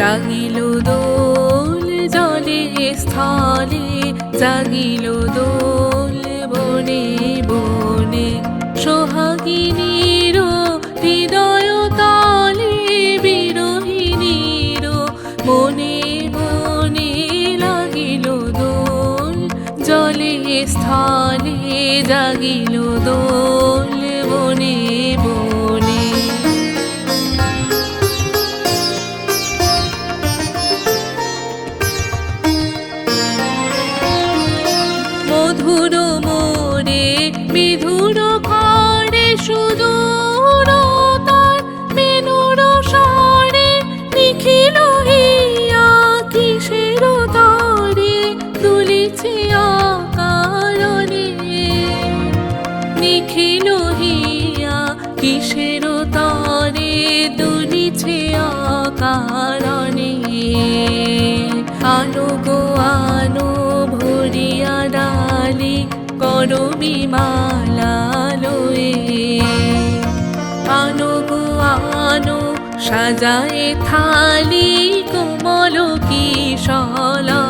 লাগিল দোল জলে স্থলে জাগিল দোল মনে মনে লাগিল দোল জলে স্থলে জাগিল দোল। কিসের তরে আনো গো আনো ভরিয়া ডালি করবি মালা আনো গো আনো সাজায়ে থালি কোমল কি সলয়ে